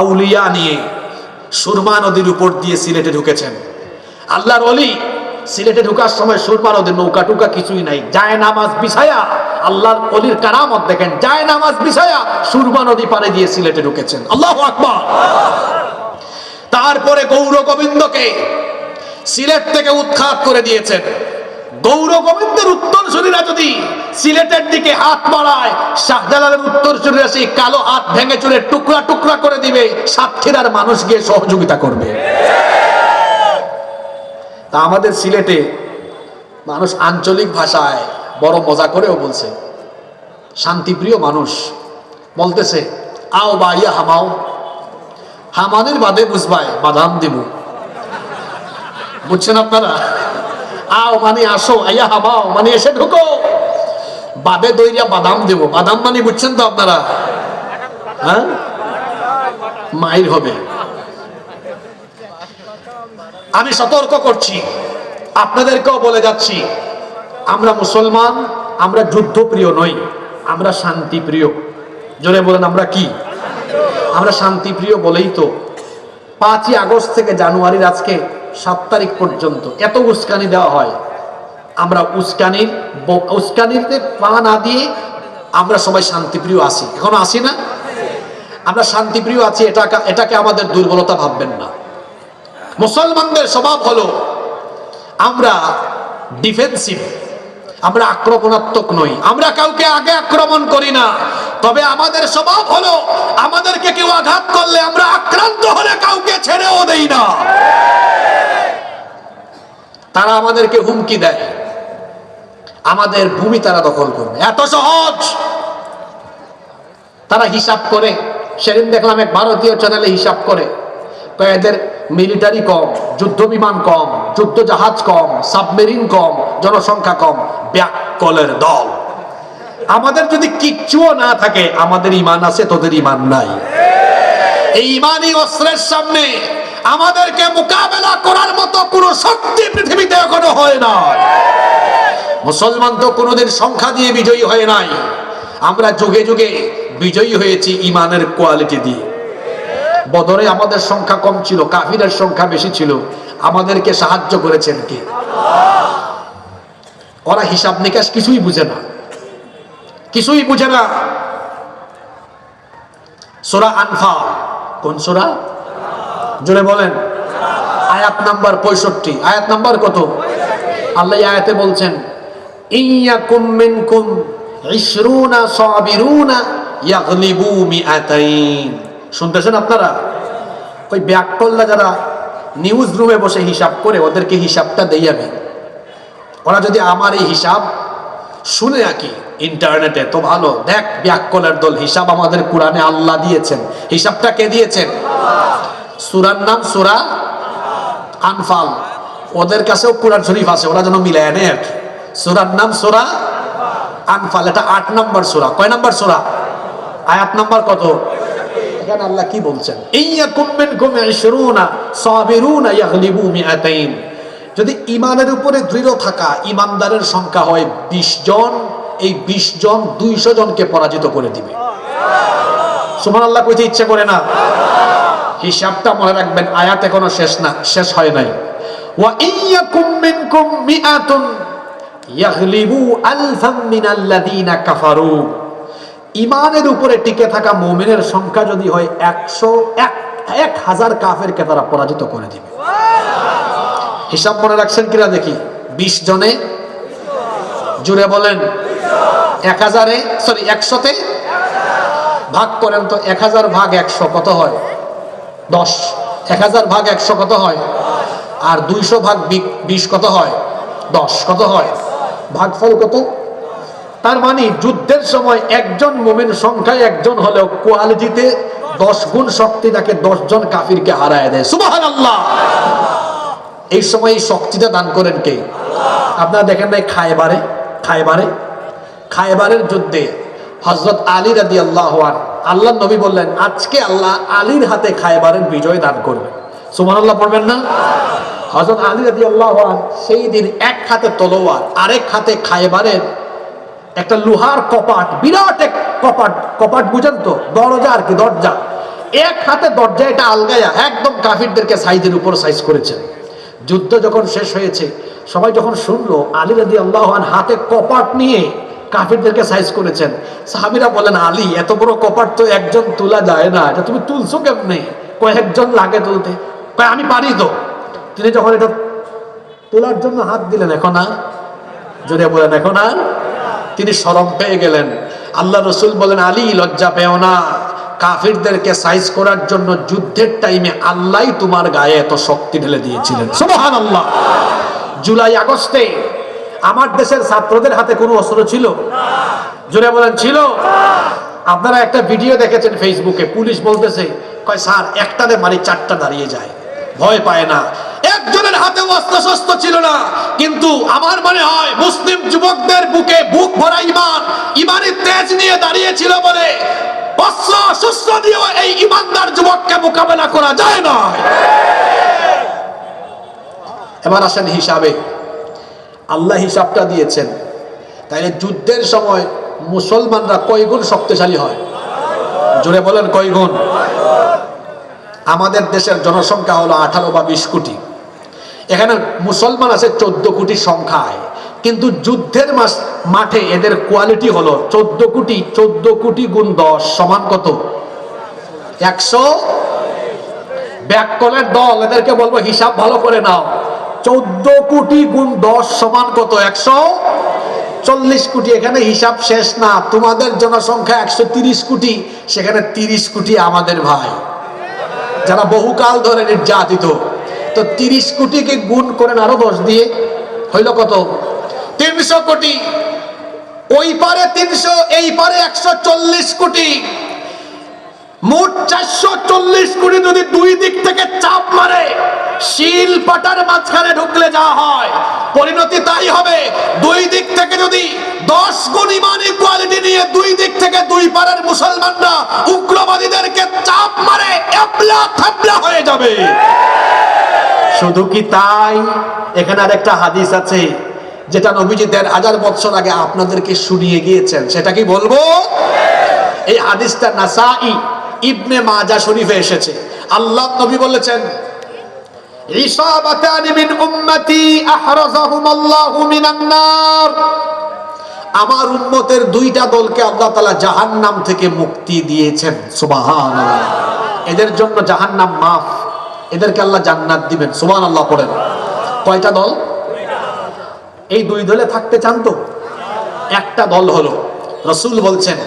আউলিয়া নিয়ে সুরমা নদীর উপর দিয়ে সিলেটে ঢুকেছেন। আল্লাহর অলি সিলেটে ঢুকার সময় সুরমা নদীর নৌকা টুকা কিছুই নাই। যায় নামাজ বিছায়া আল্লাহর অলির কারামত দেখেন, যায় নামাজ বিছায়া সুরমা নদী পারে দিয়ে সিলেটে ঢুকেছেন। আল্লাহ আকবার। তারপরে গৌর গোবিন্দকে সিলেট থেকে উৎখাত করে দিয়েছেন। গৌর গোবিন্দের উত্তরসূরিরা যদি সিলেটের দিকে হাত বাড়ায়, শাহজালালের উত্তরসূরিরা সেই কালো হাত ভেঙে চুরে টুকরা টুকরা করে দিবে, সাতক্ষীরার মানুষ গিয়ে সহযোগিতা করবে। তা আমাদের সিলেটে মানুষ আঞ্চলিক ভাষায় বড় মজা করেও বলছে। শান্তিপ্রিয় মানুষ বলতেছে, আও বা ইয়া হামাও হামানের বাদে বুঝবাই বাদাম দিব। বুঝছেন আপনারা? আও মানে আসো আইয়া হাবাও মানে এসে ঢুকো। বাদে দইরা বাদাম দেব। বাদাম মানে বুঝছেন তো আপনারা? হ্যাঁ? মাইর হবে। আমি সতর্ক করছি। আপনাদেরকেও বলে যাচ্ছি, আমরা মুসলমান, আমরা যুদ্ধপ্রিয় নই, আমরা শান্তিপ্রিয়। জোরে বলেন, আমরা কি? আমরা শান্তিপ্রিয় বলেই তো। পাঁচই আগস্ট থেকে জানুয়ারির আজকে সাত তারিখ পর্যন্ত। এত উস্কানি দেওয়া হয়। আমরা উস্কানির উস্কানিতে পা না দিয়ে আমরা সবাই শান্তিপ্রিয় আছি। এখনও আসি না? আমরা শান্তিপ্রিয় আছি, এটাকে এটাকে আমাদের দুর্বলতা ভাববেন না। মুসলমানদের স্বভাব হলো, আমরা ডিফেন্সিভ আমরা আক্রমণাত্মক নই। আমরা কাউকে আগে আক্রমণ করি না। তবে আমাদের স্বভাব হলো, আমাদেরকে কেউ আঘাত করলে আমরা আক্রান্ত হলে কাউকে ছেড়েও দেই না। তারা আমাদেরকে হুমকি দেয়। আমাদের ভূমি তারা দখল করবে। এত সহজ! তারা হিসাব করে। সেদিন দেখলাম এক ভারতীয় চ্যানেলে হিসাব করে। এদের মিলিটারি কম যুদ্ধ বিমান কম যুদ্ধ জাহাজ কম, সাবমেরিন কম, জনসংখ্যা কম, ব্যাককলের দল। আমাদের যদি কিচ্ছুও না থাকে, আমাদের ইমান আছে, তোদের ইমান নাই। এই ইমানি অস্ত্রের সামনে। আমাদেরকে মোকাবেলা করার মতো কোনো শক্তি পৃথিবীতে এখনও হয় না মুসলমান তো কোনোদিন সংখ্যা দিয়ে বিজয়ী হয় নাই। আমরা যুগে যুগে বিজয়ী হয়েছি ইমানের কোয়ালিটি দিয়ে। বদরে আমাদের সংখ্যা কম ছিল, কাফিরের সংখ্যা বেশি ছিল। আমাদেরকে সাহায্য করেছেন কে? ওরা হিসাব নিকাশ কিছুই বুঝে না। কিছুই বুঝে না। সোরা আনফাল। কোন সোরা? জোরে বলেন। আয়াত নাম্বার পঁয়ষট্টি। আয়াত নাম্বার কত? আল্লাহ আয়াতে বলছেন ইয়া ইয়াকুম মিনকুম ইশরুনা সাবিরুনা ইয়াগলিবু মিআতাইন। শুনতেছেন আপনারা? ওই ব্যাকটল্লা যারা নিউজ রুমে বসে হিসাব করে, ওদেরকে হিসাবটা দেই আমি। ওরা যদি আমার এই হিসাব শুনে আঁকি ইন্টারনেটে তো ভালো। দেখ ব্যাককলের দল, হিসাব আমাদের কোরআনে আল্লাহ দিয়েছেন। হিসাবটা কে দিয়েছেন? সুরার নাম সুরা আনফাল। ওদের কাছেও কোরআন শরীফ আছে, ওরা যেন মিলায় নেয় আর সুরার নাম সুরা আনফাল, এটা আট নম্বর সুরা। কয় নম্বর সুরা? আয়াত নাম্বার কত? এখানে আল্লাহ কি বলছেন? ইশরুনা সাবিরুনা মিআতাইন। যদি ইমানের উপরে দৃঢ় থাকা ইমানদারের সংখ্যা হয় 20 জন, এই 20 জন 200 জনকে পরাজিত করে দিবে। সুবহানাল্লাহ কইতে ইচ্ছে করে না? হিসাবটা মনে রাখবেন, আয়াত এখনও শেষ না, শেষ হয় নাই। ওয়া ইয়াকুম মিনকুম মিআতুন আলফাম কাফারু। ইমানের উপরে টিকে থাকা মুমিনের সংখ্যা যদি হয় একশো এক এক হাজার কাফেরকে তারা পরাজিত করে দিবে। হিসাব মনে রাখছেন কিনা দেখি? বিশ জনে জুড়ে বলেন, এক হাজারে সরি একশোতে ভাগ করেন তো এক হাজার ভাগ একশো কত হয়? দশ। এক হাজার ভাগ একশো কত হয়? আর দুইশো ভাগ বিশ কত হয়? দশ। কত হয়? ভাগফল কত? তার মানে যুদ্ধের সময় একজন মোমেন সংখ্যায় একজন হলেও কোয়ালিটিতে দশ গুণ শক্তি তাকে দশ জন কাফিরকে হারায় দেয়। আল্লাহ এই সময় এই শক্তিটা দান করেন কে? আপনারা দেখেন নাই খায়বারে খায়বারে খায়বারের যুদ্ধে হজরত আলী রাদি আল্লাহ আল্লাহ নবী বললেন, আজকে আল্লাহ আলীর হাতে খায়বারের বিজয় দান করবে। সুমান আল্লাহ পড়বেন না? হজরত আলী রাদি আল্লাহ সেই দিন এক হাতে তলোয়ার, আরেক হাতে খায়বারের একটা লোহার কপাট, বিরাট এক কপাট কপাট বুঝেন তো, দরজা আর কি, দরজা। এক হাতে দরজা এটা আলগায়া, একদম কাফিরদেরকে সাইজের উপর সাইজ করেছেন যুদ্ধ যখন শেষ হয়েছে, সবাই যখন শুনলো, আলী রাদি আল্লাহ হাতে কপাট নিয়ে কাফিরদেরকে সাইজ করেছেন। সাহাবিরা বলেন, আলী, এত বড় কপাট তো একজন তোলা যায় না, এটা তুমি তুলছো কেমনে? কয়েকজন লাগে তুলতে। কয়, আমি পারি তো। তিনি যখন এটা তোলার জন্য হাত দিলেন, এখন আর? যদি বলেন, এখন আর? তিনি সরম পেয়ে গেলেন। আল্লাহ রসুল বলেন, আলী, লজ্জা পেও না। কাফিরদেরকে সাইজ করার জন্য যুদ্ধের টাইমে আল্লাহ তোমার গায়ে এত শক্তি ঢেলে দিয়েছিলেন। সুবহান আল্লাহ জুলাই আগস্টে আমার দেশের ছাত্রদের হাতে কোনো অস্ত্র ছিল? জোরে বলেন, ছিল। আপনারা একটা ভিডিও দেখেছেন ফেসবুকে, পুলিশ বলতেছে, কয়, স্যার একটাতে মারি, চারটা দাঁড়িয়ে যায়। ভয় পায় না। একজনের হাতে অস্ত্র ছিল না। কিন্তু আমার মনে হয় মুসলিম যুবকদের বুকে বুক ভরা ইমান ইমানের তেজ নিয়ে দাঁড়িয়েছিল বলে অস্ত্র, শস্ত্র দিয়েও এই ইমানদার যুবককে মোকাবেলা করা যায় না এবার আসেন হিসাবে। আল্লাহ হিসাবটা দিয়েছেন। তাইলে যুদ্ধের সময় মুসলমানরা কয় গুণ শক্তিশালী হয়? জোরে বলেন কয় গুণ আমাদের দেশের জনসংখ্যা হলো আঠারো বা বিশ কোটি। এখানে মুসলমান আছে চোদ্দ কোটি সংখ্যায়। কিন্তু যুদ্ধের মাস, মাঠে এদের কোয়ালিটি হলো চোদ্দ কোটি চোদ্দ কোটি গুণ দশ, সমান কত? একশো? ব্যাককলের দল, এদেরকে বলব হিসাব ভালো করে নাও। চোদ্দ কোটি গুণ দশ সমান কত? একশো? চল্লিশ কোটি, এখানে হিসাব শেষ না। তোমাদের জনসংখ্যা একশো তিরিশ কোটি, সেখানে তিরিশ কোটি আমাদের ভাই। যারা বহুকাল ধরে নির্যাতিত। তো তিরিশ কোটিকে গুণ করেন আরও দশ দিয়ে, হইল কত? তিনশো কোটি। ওই পারে তিনশো, এই পারে একশো চল্লিশ কোটি। মোট চারশো চল্লিশ কোটি যদি দুই দিক থেকে চাপ মারে, শিল পাটার মাঝখানে ঢুকলে যা হয়। পরিণতি তাই হবে। দুই দিক থেকে যদি দশ গুণ ইমানি কোয়ালিটি নিয়ে দুই দিক থেকে দুই পাড়ার মুসলমানরা উগ্রবাদীদেরকে চাপ মারে, এবলা থাবলা হয়ে যাবে। শুধু কি তাই? এখানে আরেকটা হাদিস আছে, যেটা নবীজি দেড় হাজার বছর আগে আপনাদেরকে শুনিয়ে গিয়েছেন। সেটা কি বলব? এই হাদিসটা নাসাই ইবনে মাজা শরীফে এসেছে। আল্লাহ নবী বলেছেন আমার উম্মতের দুইটা দলকে আল্লাহ তাআলা জাহান্নাম থেকে মুক্তি দিয়েছেন। সুবহানাল্লাহ। এদের জন্য জাহান্নাম মাফ। এদেরকে আল্লাহ জান্নাত দিবেন, সুবহানাল্লাহ পড়েন। কয়টা দল? এই দুই দলে থাকতে চান তো? একটা দল হলো, রসুল বলছেন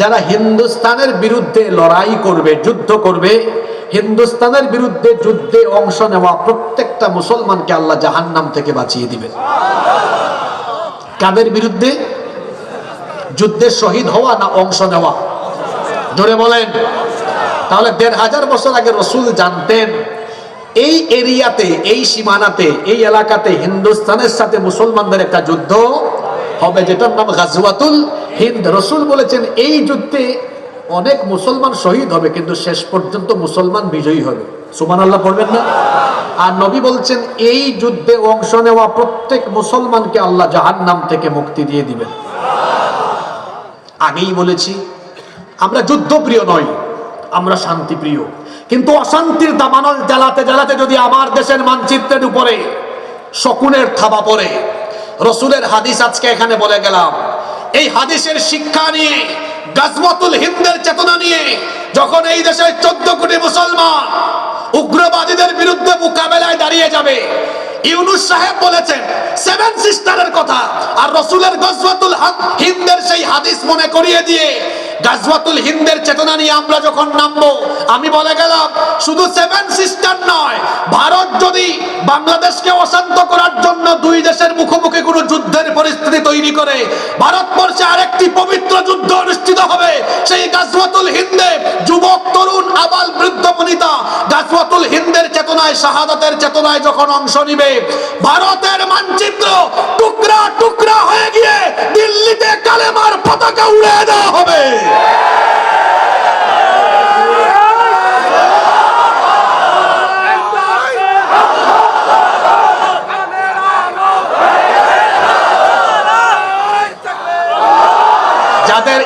যারা হিন্দুস্তানের বিরুদ্ধে লড়াই করবে, যুদ্ধ করবে, হিন্দুস্তানের বিরুদ্ধে যুদ্ধে অংশ নেওয়া প্রত্যেকটা মুসলমানকে আল্লাহ জাহান্নাম থেকে বাঁচিয়ে দিবেন। কাদের বিরুদ্ধে? যুদ্ধে শহীদ হওয়া না অংশ নেওয়া? জোরে বলেন। তাহলে দেড় হাজার বছর আগে রসুল জানতেন, এই এরিয়াতে, এই সীমানাতে, এই এলাকাতে হিন্দুস্তানের সাথে মুসলমানদের একটা যুদ্ধ হবে, যেটার নাম গাজওয়াতুল হিন্দ। রসুল বলেছেন, এই যুদ্ধে অনেক মুসলমান শহীদ হবে, কিন্তু শেষ পর্যন্ত মুসলমান বিজয়ী হবে। সুমান আল্লাহ পড়বেন না? আর নবী বলছেন, এই যুদ্ধে অংশ নেওয়া প্রত্যেক মুসলমানকে আল্লাহ জাহান নাম থেকে মুক্তি দিয়ে দিবেন। আগেই বলেছি, আমরা যুদ্ধপ্রিয় নই। আমরা শান্তিপ্রিয়। কিন্তু অশান্তির দাবানল জ্বালাতে জ্বালাতে যদি আমার দেশের মানচিত্রের উপরে শকুনের থাবা পড়ে, রসুলের হাদিস আজকে এখানে বলে গেলাম। এই হাদিসের শিক্ষা নিয়ে গাজমতুল হিন্দের চেতনা নিয়ে, যখন এই দেশের চোদ্দ কোটি মুসলমান উগ্রবাদীদের বিরুদ্ধে মোকাবেলায় দাঁড়িয়ে যাবে, ইউনুস সাহেব বলেছেন সেভেন সিস্টারের কথা। আর রসুলের গজওয়াতুল হিন্দের সেই হাদিস মনে করিয়ে দিয়ে গাজওয়াতুল হিন্দের চেতনা নিয়ে আমরা যখন নামবো, আমি বলে গেলাম, শুধু সেভেন সিস্টার নয়, ভারত যদি বাংলাদেশকে অশান্ত করার জন্য দুই দেশের মুখোমুখি তৈরি করে, ভারতবর্ষে আরেকটি পবিত্র যুদ্ধ অনুষ্ঠিত হবে, সেই গাজওয়াতুল হিন্দে যুবক, তরুণ, আবাল, বৃদ্ধ, বনিতা। গাজওয়াতুল হিন্দের চেতনায়, শাহাদাতের চেতনায় যখন অংশ নিবে, ভারতের মানচিত্র টুকরা টুকরা হয়ে গিয়ে দিল্লিতে কালেমার পতাকা উড়িয়ে দেওয়া হবে।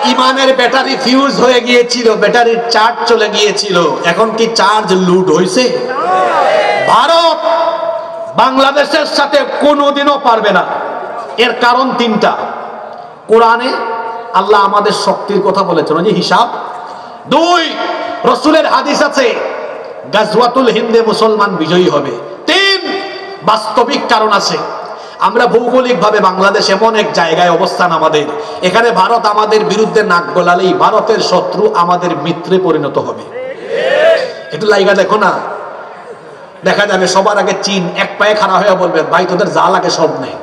ইমানের ব্যাটারি ফিউজ হয়ে গিয়েছিল, ব্যাটারির চার্জ চলে গিয়েছিল। এখন কি চার্জ লুট হয়েছে ভারত বাংলাদেশের সাথে কোনোদিনও পারবে না। এর কারণ তিনটা। কোরআনে আল্লাহ আমাদের শক্তির কথা বলেছেন। যে হিসাব। দুই, রসুলের হাদিস আছে, গাজওয়াতুল হিন্দে মুসলমান বিজয়ী হবে। তিন, বাস্তবিক কারণ আছে। আমরা ভৌগোলিকভাবে বাংলাদেশ এমন এক জায়গায় অবস্থান আমাদের। এখানে ভারত আমাদের বিরুদ্ধে নাক গলালেই ভারতের শত্রু আমাদের মিত্রে পরিণত হবে। একটু লাইগা দেখো না। দেখা যাবে সবার আগে চীন এক পায়ে খাড়া হয়ে বলবে, ভাই, তোদের যা লাগে সব নেই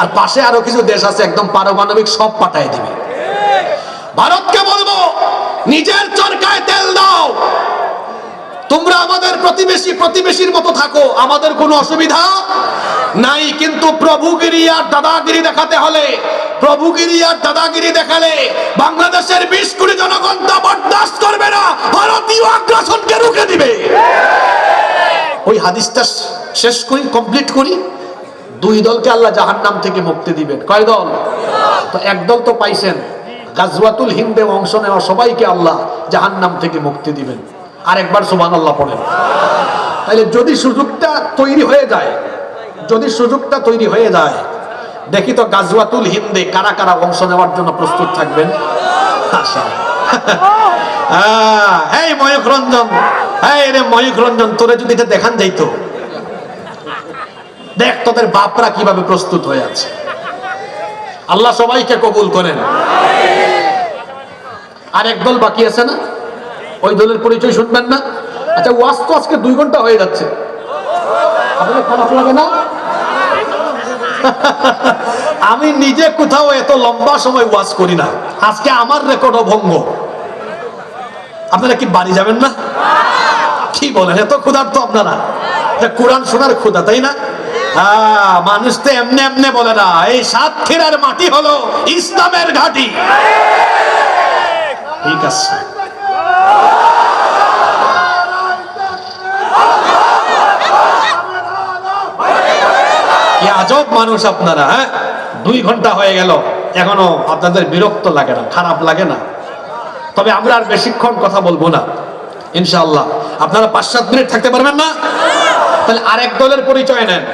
আর পাশে আরও কিছু দেশ আছে, একদম পারমাণবিক সব পাঠায় দিবে। ভারতকে বলব, নিজের চরকায় তেল দাও। তোমরা আমাদের প্রতিবেশী প্রতিবেশীর মতো থাকো, আমাদের কোনো অসুবিধা নাই। কিন্তু প্রভুগিরি আর দাদাগিরি দেখাতে হলে, প্রভুগিরি আর দাদাগিরি দেখালে বাংলাদেশের বিশ কোটি জনগণ তা বরদাস্ত করবে না, ভারতীয় আগ্রাসনকে রুখে দিবে। ওই হাদিসটা শেষ করি, কমপ্লিট করি। দুই দলকে আল্লাহ জাহান্নাম থেকে মুক্তি দিবেন। কয় দল? তো এক দল তো পাইছেন। গাজওয়াতুল হিন্দে অংশ নেওয়া সবাইকে আল্লাহ জাহান নাম থেকে মুক্তি দিবেন। আরেকবার সুবহান আল্লাহ পড়েন। তাহলে যদি সুযোগটা তৈরি হয়ে যায়, যদি সুযোগটা তৈরি হয়ে যায়, দেখি তো গাজওয়াতুল হিন্দে কারা কারা অংশ নেওয়ার জন্য প্রস্তুত থাকবেন। আশা। এই ময়ূখ রঞ্জন এই রে রঞ্জন, তোরে যদি এটা দেখান যাইতো। দেখ তোদের বাপরা কীভাবে প্রস্তুত হয়ে আছে। আল্লাহ সবাইকে কবুল করেন। আর এক দল বাকি আছে না? ওই দলের পরিচয় শুনবেন না? আচ্ছা ওয়াজ তো আজকে দুই ঘণ্টা হয়ে যাচ্ছে। আপনাদের খারাপ লাগে না? আমি নিজে কোথাও এত লম্বা সময় ওয়াজ করি না। আজকে আমার রেকর্ড ভঙ্গ আপনারা কি বাড়ি যাবেন না? কি বলেন, এত ক্ষুধার্ত আপনারা। কোরআন শোনার ক্ষুধা, তাই না? হ্যাঁ মানুষ তো এমনি এমনি বলে না, এই সাতক্ষীরার মাটি হলো ইসলামের ঘাঁটি। ঠিক আছে। আজব মানুষ আপনারা হ্যাঁ? দুই ঘণ্টা হয়ে গেল, এখনও আপনাদের বিরক্ত লাগে না, খারাপ লাগে না। তবে আমরা আর বেশিক্ষণ কথা বলব না, ইনশাআল্লাহ। আপনারা পাঁচ, সাত মিনিট থাকতে পারবেন না? তাহলে আরেক দলের পরিচয় নেন।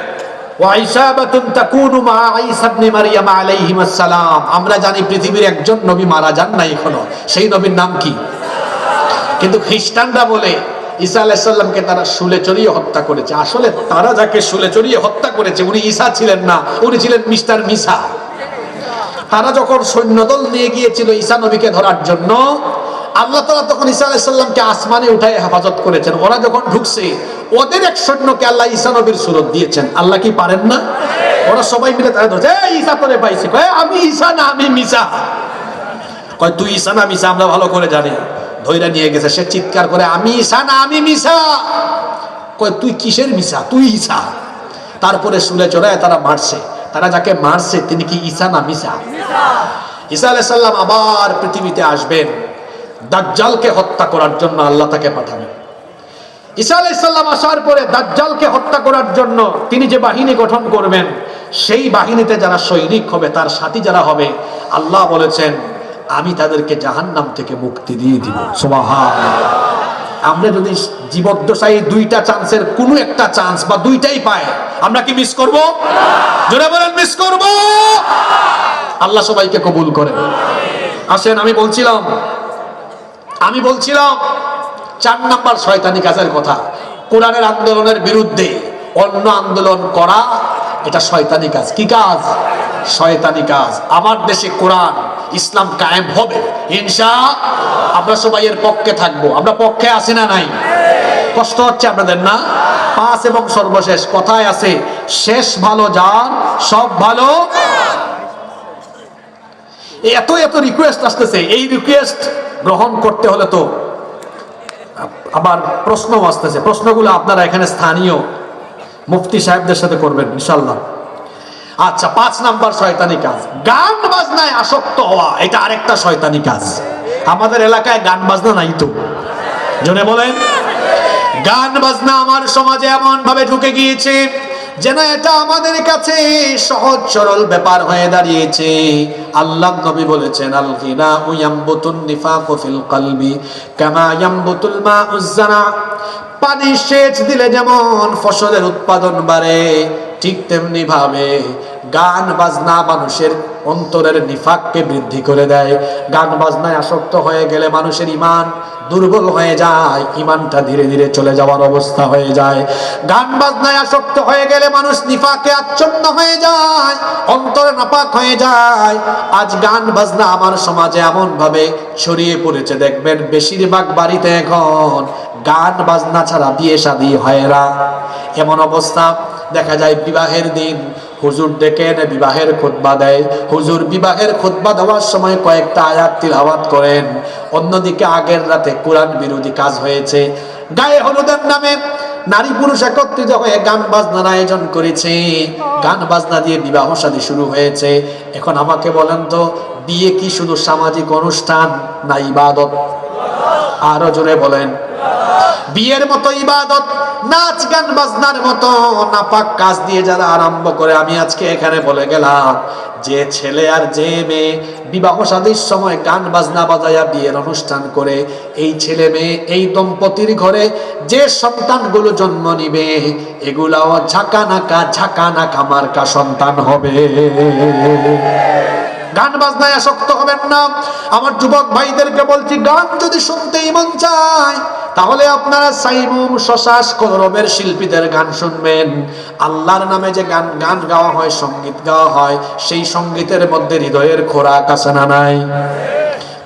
আমরা জানি পৃথিবীর একজন নবী মারা যান না এখনও। সেই নবীর নাম কি? কিন্তু খ্রিস্টানরা বলে ঈসা আলাইসাল্লামকে তারা শুলে চড়িয়ে হত্যা করেছে। আসলে তারা যাকে শুলে চড়িয়ে হত্যা করেছে, উনি ঈসা ছিলেন না, উনি ছিলেন মিস্টার মিসা। তারা যখন সৈন্যদল নিয়ে গিয়েছিল ঈসা নবীকে ধরার জন্য, আল্লাহ তালা তখন ঈসা আলাইসাল্লামকে আসমানে উঠায় হেফাজত করেছেন। ওরা যখন ঢুকছে, ওদের এক সৈন্যকে আল্লাহ ঈসা নবীর সুরত দিয়েছেন। আল্লাহ কি পারেন না? ওরা সবাই মিলে তারা ধরছে ঈসা তোরে পাইছে। আমি ঈসা না, আমি মিসা। কয়, তুই ঈসা না, মিসা, আমরা ভালো করে জানি। ধৈরা নিয়ে গেছে, সে চিৎকার করে, আমি ঈসা না, আমি মিসা কয়, তুই কিসের মিশা? তুই ঈসা তারপরে শুলে চড়ায় তারা মারছে। তারা যাকে মারছে, তিনি কি ঈসা না মিসা ঈসা আলাইসাল্লাম আবার পৃথিবীতে আসবেন। দাজ্জালকে হত্যা করার জন্য আল্লাহ তাকে পাঠাবেন। ঈসা আলাইসাল্লাম আসার পরে দাজ্জালকে হত্যা করার জন্য তিনি যে বাহিনী গঠন করবেন, সেই বাহিনীতে যারা সৈনিক হবে, তার সাথী যারা হবে, আল্লাহ বলেছেন আমি তাদেরকে জাহান্নাম থেকে মুক্তি দিয়ে দিব। আমরা যদি জীবদ্দশায় দুইটা চান্সের কোনো একটা চান্স বা দুইটাই পাই আমরা কি মিস করব? জোরে বলেন মিস করব। আল্লাহ সবাইকে কবুল করেন। আসেন, আমি বলছিলাম আমি বলছিলাম, চার নাম্বার শয়তানি কাজের কথা। কোরআনের আন্দোলনের বিরুদ্ধে অন্য আন্দোলন করা এটা শয়তানি কাজ। কি কাজ? শয়তানি কাজ। আমার দেশে কোরআন, ইসলাম কায়েম হবে। ইনশা আমরা সবাই এর পক্ষে থাকব। আমরা পক্ষে আছি না নাই? কষ্ট হচ্ছে আপনাদের না? পাঁচ এবং সর্বশেষ, কথায় আছে, শেষ ভালো যান, সব ভালো। এত এত রিকোয়েস্ট আসতেছে, এই রিকোয়েস্ট গ্রহণ করতে হলে তো আবার প্রশ্ন আসতেছে। প্রশ্নগুলো আপনারা এখানে স্থানীয় মুফতি সাহেবদের সাথে করবেন ইনশাল্লাহ আচ্ছা পাঁচ নাম্বার শয়তানি কাজ। গান বাজনায় আসক্ত হওয়া, এটা আরেকটা শয়তানি কাজ। আমাদের এলাকায় গান বাজনা নাই তো। জনে বলেন। গান বাজনা আমার সমাজে এমন ভাবে ঢুকে গিয়েছে যেন এটা আমাদের কাছে সহজ, সরল ব্যাপার হয়ে দাঁড়িয়েছে। আল্লাহ নবী বলেছেন আল গিনা ইয়ামবুতুন নিফাকু ফিল কলবি কামা ইয়ামবুতুল মাউজ জানা পানি সেচ দিলে যেমন ফসলের উৎপাদন বাড়ে, ঠিক তেমনি ভাবে গান বাজনা মানুষের অন্তরের নিফাককে বৃদ্ধি করে দেয়। গান বাজনায় আসক্ত হয়ে গেলে মানুষের ইমান দুর্বল হয়ে যায় ইমানটা ধীরে ধীরে চলে যাওয়ার অবস্থা হয়ে যায়। গান বাজনায় আসক্ত হয়ে গেলে মানুষ নিফাকে আচ্ছন্ন হয়ে যায়, অন্তরে নাপাক হয়ে যায়। আজ গান বাজনা আমার সমাজে এমন ভাবে ছড়িয়ে পড়েছে, দেখবেন বেশিরভাগ বাড়িতে এখন গান বাজনা ছাড়া বিয়ে শাদী হয় না। এমন অবস্থা দেখা যায় বিবাহের দিন হুজুর ডেকে এনে বিবাহের খুতবা দেয়। হুজুর বিবাহের খুতবা দেওয়ার সময় কয়েকটা আয়াত তিলাওয়াত করেন। অন্যদিকে আগের রাতে কোরআন বিরোধী কাজ হয়েছে। গায়ে হলুদের নামে নারী পুরুষ একত্রিত হয়ে গান বাজনার আয়োজন করেছে। গান বাজনা দিয়ে বিবাহ শাদী শুরু হয়েছে। এখন আমাকে বলেন তো, বিয়ে কি শুধু সামাজিক অনুষ্ঠান না ইবাদত? আরও জোরে বলেন। বিয়ের মতো ইবাদত, নাচ গান, বাজনার মতো নাপাক কাজ দিয়ে যারা আরম্ভ করে, আমি আজকে এখানে বলে গেলাম, যে ছেলে আর যে মেয়ে বিবাহ শাদীর সময় গান, বাজনা বাজায়া বিয়ের অনুষ্ঠান করে, এই ছেলে মেয়ে এই দম্পতির ঘরে যে সন্তানগুলো জন্ম নিবে, এগুলাও ঝাঁকা নাকা ঝাঁকা নাকা মার্কা সন্তান হবে। গান বাজনায় আসক্ত হবেন না। আমার যুবক ভাইদেরকে বলছি, গান যদি শুনতেই মন চায়, তাহলে আপনারা সাইমুম শশাস কৌরবের শিল্পীদের গান শুনবেন। আল্লাহর নামে যে গান গান গাওয়া হয়, সংগীত গাওয়া হয়, সেই সঙ্গীতের মধ্যে হৃদয়ের খোরাক আছে না নাই?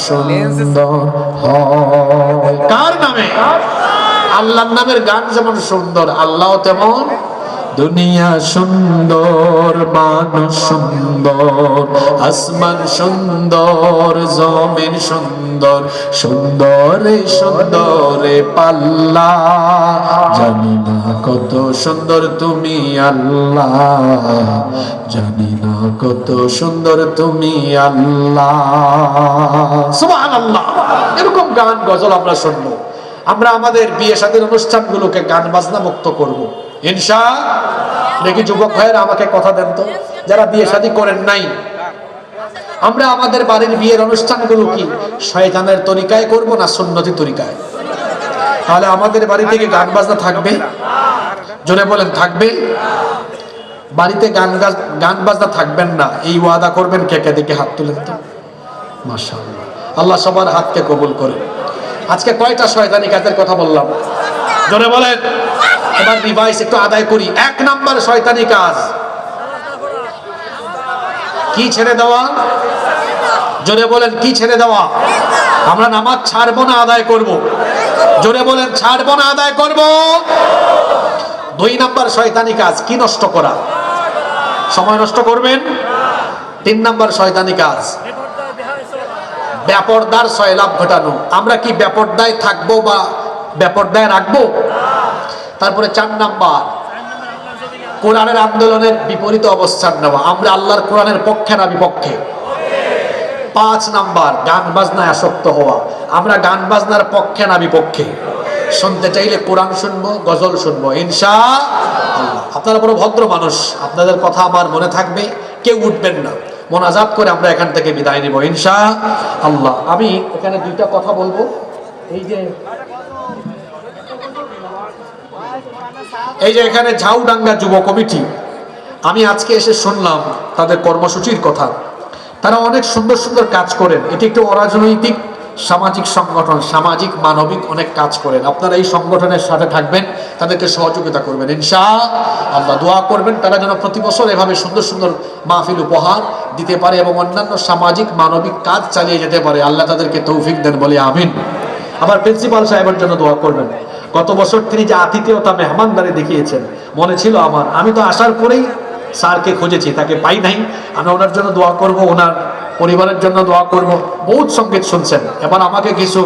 সুন্দর কার নামে? আল্লাহর নামের গান যেমন সুন্দর আল্লাহ তেমন দুনিয়া সুন্দর, মানুষ সুন্দর, আসমান সুন্দর, জমিন সুন্দর, সুন্দরে সুন্দরে পাল্লা। জানি না কত সুন্দর তুমি আল্লাহ, জানি না কত সুন্দর তুমি আল্লাহ। সুবহানাল্লাহ। এরকম গান, গজল আমরা শুনব। আমরা আমাদের বিয়ে শাদীর অনুষ্ঠানগুলোকে গান বাজনা মুক্ত করব। ইনশা, দেখি যুবক ভাইয়েরা আমাকে কথা দেন তো। যারা বিয়ে শাদী করেন নাই, আমরা আমাদের বাড়ির বিয়ের অনুষ্ঠানগুলো কি, শয়তানের তরিকায় করব না সুন্নতি তরিকায়? তাহলে আমাদের বাড়ি থেকে গান বাজনা থাকবে? জোরে বলেন, থাকবে? বাড়িতে গান গান বাজনা থাকবেন না, এই ওয়াদা করবেন কে কে দিকে হাত তুলেন তো। মাশাআল্লাহ। আল্লাহ সবার হাতকে কবুল করে আজকে কয়টা শয়তানি কাজের কথা বললাম? জোরে বলেন। এবার ডিভাইস একটু আদায় করি। এক নাম্বার শয়তানি কাজ। কি ছেড়ে দেওয়া? জোরে বলেন, কি ছেড়ে দেওয়া? আমরা নামাজ ছাড়বো না, আদায় করব? জোরে বলেন, ছাড়বো না, আদায় করব? দুই নাম্বার শয়তানি কাজ, কি নষ্ট করা? সময় নষ্ট করবেন? তিন নাম্বার শয়তানি কাজ ব্যাপরদার সয়লাভ ঘটানো। আমরা কি ব্যাপরদায় থাকব বা ব্যাপরদায় রাখব? তারপরে চার নাম্বার। কোরআনের আন্দোলনের বিপরীত অবস্থান নেওয়া। আমরা আল্লাহর কোরআনের পক্ষে না বিপক্ষে? পাঁচ নাম্বার, গান বাজনায় আসক্ত হওয়া। আমরা গান বাজনার পক্ষে না বিপক্ষে? শুনতে চাইলে কোরআন শুনব, গজল শুনব, ইনশা আপনারা বড় ভদ্র মানুষ, আপনাদের কথা আমার মনে থাকবে, কেউ উঠবেন না। মোনাজাত করে আমরা এখান থেকে বিদায় নিব, ইনশা আল্লাহ। আমি এখানে দুইটা কথা বলব। এই যে এই যে এখানে ঝাউডাঙ্গা যুব কমিটি, আমি আজকে এসে শুনলাম তাদের কর্মসূচির কথা। তারা অনেক সুন্দর সুন্দর কাজ করেন। এটি একটি অরাজনৈতিক, সামাজিক সংগঠন, সামাজিক, মানবিক অনেক কাজ করেন। আপনারা এই সংগঠনের সাথে থাকবেন, তাদেরকে সহযোগিতা করবেন। ইনশা আল্লাহ দোয়া করবেন, তারা যেন প্রতি বছর এভাবে সুন্দর সুন্দর মাহফিল উপহার দিতে পারে এবং অন্যান্য সামাজিক, মানবিক কাজ চালিয়ে যেতে পারে। আল্লাহ তাদেরকে তৌফিক দেন বলে আমিন। আমার প্রিন্সিপাল সাহেবের জন্য দোয়া করবেন। গত বছর তিনি যে আতিথেয়তা মেহমানদারে দেখিয়েছেন, মনে ছিল আমার, আমি তো আসার পরেই স্যারকে খুঁজেছি, তাকে পাই নাই। আমি ওনার জন্য দোয়া করব, ওনার পরিবারের জন্য দোয়া করব। বহুত সংগীত শুনছেন। এবার আমাকে কিছু